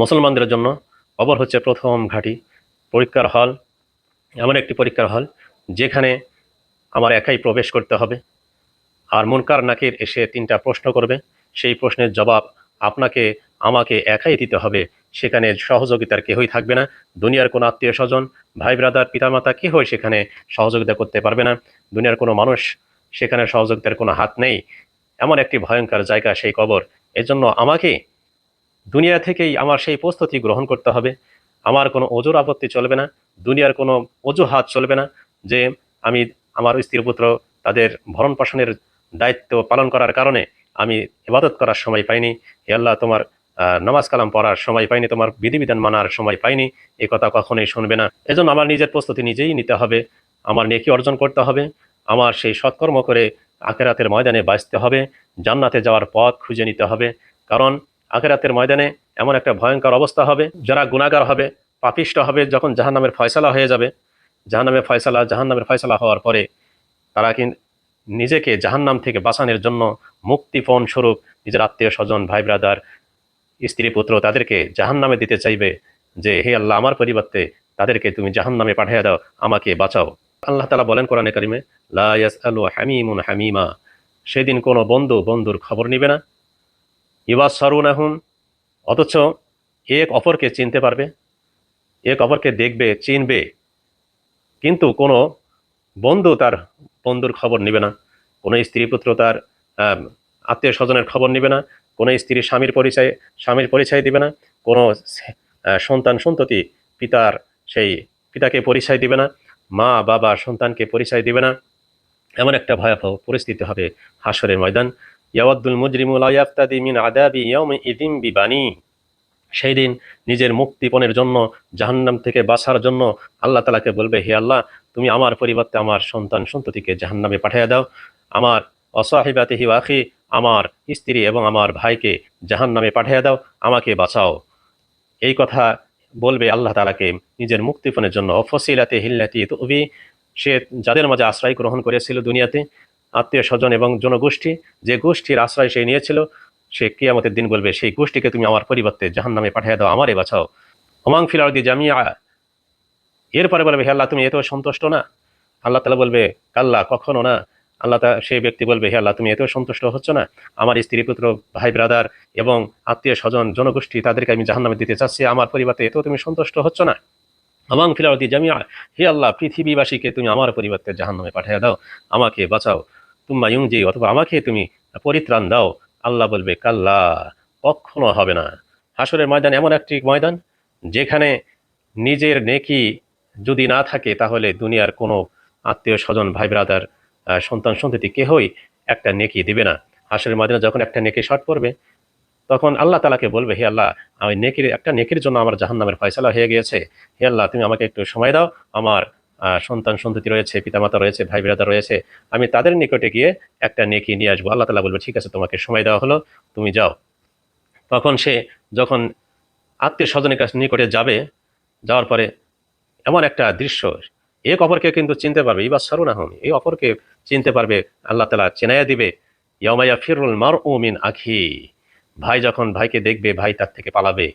মুসলমানদের জন্য কবর হচ্ছে প্রথম ঘাঁটি, পরীক্ষার হল, এমন একটি পরীক্ষার হল যেখানে আমার একাই প্রবেশ করতে হবে। আর মুনকার নাকির এসে তিনটা প্রশ্ন করবে। সেই প্রশ্নের জবাব আপনাকে, আমাকে একাই দিতে হবে। সেখানে সহযোগিতার কেহই থাকবে না। দুনিয়ার কোনো আত্মীয় স্বজন, ভাই ব্রাদার, পিতামাতা কেহই সেখানে সহযোগিতা করতে পারবে না। দুনিয়ার কোনো মানুষ সেখানে সহযোগিতার কোনো হাত নেই। এমন একটি ভয়ঙ্কর জায়গা সেই কবর। এজন্য আমাকে দুনিয়া থেকেই আমার সেই প্রস্তুতি গ্রহণ করতে হবে। আমার কোনো অজুর আপত্তি চলবে না, দুনিয়ার কোনো অজুহাত চলবে না যে আমি আমার স্ত্রী পুত্র তাদের ভরণ পোষণের দায়িত্ব পালন করার কারণে আমি ইবাদত করার সময় পাইনি, হে আল্লাহ তোমার নামাজ কালাম পড়ার সময় পাইনি, তোমার বিধিবিধান মানার সময় পাইনি, এ কথা কখনোই শুনবে না। এজন্য আমার নিজের প্রস্তুতি নিজেই নিতে হবে, আমার নেকি অর্জন করতে হবে, আমার সেই সৎকর্ম করে আখেরাতের ময়দানে বাঁচতে হবে, জান্নাতে যাওয়ার পথ খুঁজে নিতে হবে, কারণ আখেরাতের ময়দানে এমন একটা ভয়ঙ্কর অবস্থা হবে, যারা গুণাগার হবে, পাপিষ্ট হবে, যখন জাহান্নামের ফয়সালা হয়ে যাবে। জাহান্নামের ফয়সালা জাহান্নামের ফয়সালা হওয়ার পরে তারা কিন্তু নিজেকে জাহান্নাম থেকে বাঁচানোর জন্য মুক্তিপণ স্বরূপ নিজের আত্মীয় স্বজন, ভাই ব্রাদার, স্ত্রী পুত্র তাদেরকে জাহান্নামে দিতে চাইবে যে, হে আল্লাহ, আমার পরিবর্তে তাদেরকে তুমি জাহান্নামে পাঠিয়ে দাও, আমাকে বাঁচাও। আল্লাহ তালা বলেন কোরআনে কারিমে, লা হামিমুন হামিমা। সেদিন কোনো বন্ধু বন্ধুর খবর নিবে না। ইবাস সারুনাহুম অথচ এক অপরকে চিনতে পারবে, এক অপরকে দেখবে, চিনবে। কিন্তু কোনো বন্ধু তার বন্ধুর খবর নেবে না, কোনো স্ত্রী পুত্র তার আত্মীয় স্বজনের খবর নেবে না, কোনো স্ত্রী স্বামীর পরিচয় স্বামীর পরিচয় দিবে না, কোনো সন্তান সন্ততি পিতার সেই পিতাকে পরিচয় দিবে না, মা, বাবা, সন্তানকে পরিচয় দিবে না। এমন একটা ভয়াবহ পরিস্থিতি হবে হাসরের ময়দান। ইয়াওয়াদ্দুল মুজরিমুল আয়াফতাদি মিন আদাবি ইয়াউমি ইদিম বিবানি সেই দিন নিজের মুক্তিপণের জন্য, জাহান্নাম থেকে বাঁচার জন্য আল্লাহ তালাকে বলবে, হে আল্লাহ, তুমি আমার পরিবর্তে আমার সন্তান সন্ততিকে জাহান্নামে পাঠিয়ে দাও। আমার অসাহিবাতে হিওয়াখি আমার স্ত্রী এবং আমার ভাইকে জাহান্নামে পাঠিয়ে দাও, আমাকে বাঁচাও। এই কথা বলবে আল্লাহ তালাকে নিজের মুক্তিপণের জন্য। অফসিলাতে হিল্লাতি তবি, সে যাদের মাঝে আশ্রয় গ্রহণ করেছিল দুনিয়াতে আত্মীয় স্বজন এবং জনগোষ্ঠী, যে গোষ্ঠীর আশ্রয় সে নিয়েছিল, সে কিয়ামতের দিন বলবে, সেই গোষ্ঠীকে তুমি আমার পরিবর্তে জাহান নামে পাঠিয়ে দাও, আমারে বাঁচাও। অমাং ফিলার দি জামিয়া এরপরে বলবে, হে আল্লাহ, তুমি এতেও সন্তুষ্ট না? আল্লাহ তালা বলবে, কাল্লা, কখনো না। আল্লাহ তা সেই ব্যক্তি বলবে, হে আল্লাহ, তুমি এতেও সন্তুষ্ট হচ্ছ না? আমার স্ত্রী, পুত্র, ভাই ব্রাদার এবং আত্মীয় স্বজন জনগোষ্ঠী, তাদেরকে আমি জাহান্নামে দিতে চাচ্ছি, আমার পরিবর্তে এতেও তুমি সন্তুষ্ট হচ্ছ না? আমাং ফিলার দি জামিয়া হে আল্লাহ, পৃথিবীবাসীকে তুমি আমার পরিবর্তে জাহান্নামে পাঠিয়ে দাও, আমাকে বাঁচাও। তুম্মা ইউংজি অথবা আমাকে তুমি পরিত্রাণ দাও। আল্লাহ বলবে, কাল্লা, কখনো হবে না। হাসরের ময়দান এমন একটি ময়দান যেখানে নিজের নেকি যদি না থাকে, তাহলে দুনিয়ার কোনো আত্মীয় স্বজন, ভাই ব্রাদার সন্তান সন্ততি কেহই একটা নেকি দিবে না। হাসরের ময়দানে যখন একটা নেকি শর্ট পড়বে, তখন আল্লাহ তালাকে বলবে, হে আল্লাহ, আমি নেকির, একটা নেকির জন্য আমার জাহান্নামের ফয়সালা হয়ে গিয়েছে। হে আল্লাহ, তুমি আমাকে একটু সময় দাও। আমার সন্তান সন্ততি রয়েছে, পিতামাতা রয়েছে, ভাই ব্রাদার রয়েছে, আমি তাদের নিকটে গিয়ে একটা নেকি নিয়ে আসব। আল্লাহ তালা বলবে, ঠিক আছে, তোমাকে সময় দেওয়া হলো, তুমি যাও। তখন সে যখন আত্মীয় স্বজনের কাছে নিকটে যাবে, যাওয়ার পরে এমন একটা দৃশ্য এক অপরকে কিন্তু চিনতে পারবে, ইবা আহম এই অপরকে চিনতে পারবে, আল্লাহ তালা চেনাইয়া দিবে ইয়মাইয়া ফিরুল মার উমিন আখি ভাই যখন ভাইকে দেখবে, ভাই তার থেকে পালাবে,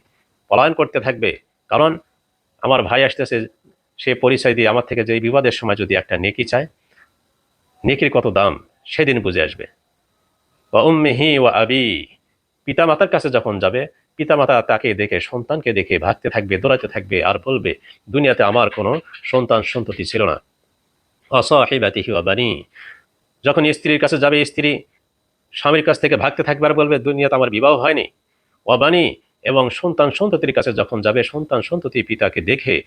পলায়ন করতে থাকবে, কারণ আমার ভাই আসতেছে সে পরিচয় দিয়ে আমার থেকে যে বিবাদের সময় যদি একটা নেকি চায়, নেকির কত দাম, সেদিন বুঝে আসবে। ওয়া উম্মিহি ওয়া আবি, পিতামাতার কাছে যখন যাবে, পিতামাতা তাকে দেখে, সন্তানকে দেখে ভাগতে থাকবে, দৌড়াতে থাকবে আর বলবে, দুনিয়াতে আমার কোনো সন্তান সন্ততি ছিল না। অসহিবাতিহি ওয়া বানি, যখন স্ত্রীর কাছে যাবে, স্ত্রী স্বামীর কাছ থেকে ভাগতে থাকবে আর বলবে, দুনিয়াতে আমার বিবাহ হয়নি। অবানি এবং সন্তান সন্ততির কাছে যখন যাবে, সন্তান সন্ততি পিতাকে দেখে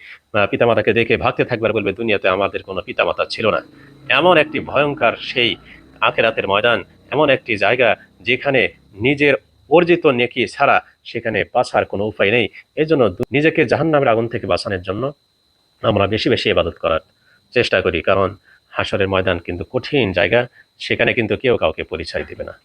পিতামাতাকে দেখে ভাগতে থাকবে আর বলবে, দুনিয়াতে আমাদের কোনো পিতামাতা ছিল না। এমন একটি ভয়ঙ্কর সেই আখেরাতের ময়দান, এমন একটি জায়গা যেখানে নিজের অর্জিত নেকি ছাড়া সেখানে বাঁচার কোনো উপায় নেই। এই জন্য দু- নিজেকে জাহান্নামের আগুন থেকে বাঁচানোর জন্য আমরা বেশি বেশি ইবাদত করার চেষ্টা করি, কারণ হাসরের ময়দান কিন্তু কঠিন জায়গা, সেখানে কিন্তু কেউ কাউকে পরিচয় দেবে না।